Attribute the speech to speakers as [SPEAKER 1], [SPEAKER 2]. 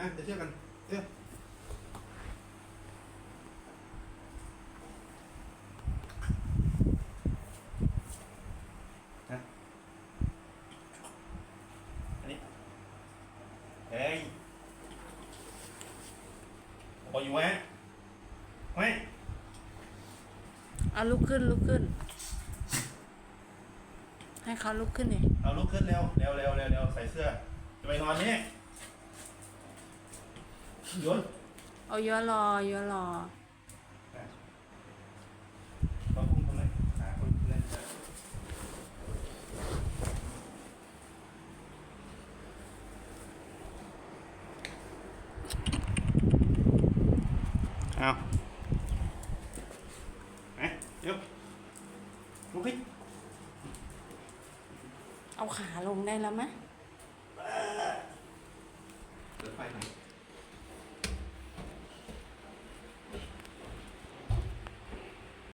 [SPEAKER 1] อะจะเชื่อกันเออฮะอันนี้เฮ้ยบอกอยู่แวะแวะ
[SPEAKER 2] เอาลุกขึ้นลุกขึ้น ให้เขาลุกขึ้นเนี่ย
[SPEAKER 1] เอาลุกขึ้นเร็วเร็วเร็วเร็วเร็วใส่เสื้อ จะไปนอนนี่
[SPEAKER 2] เอาเยอะรอเยอะรอ
[SPEAKER 1] เราเล่ะเอเดี๋ยวลุกขึ้น
[SPEAKER 2] เอาขาลงได้แล้วไหมเดี๋ยวไปไหน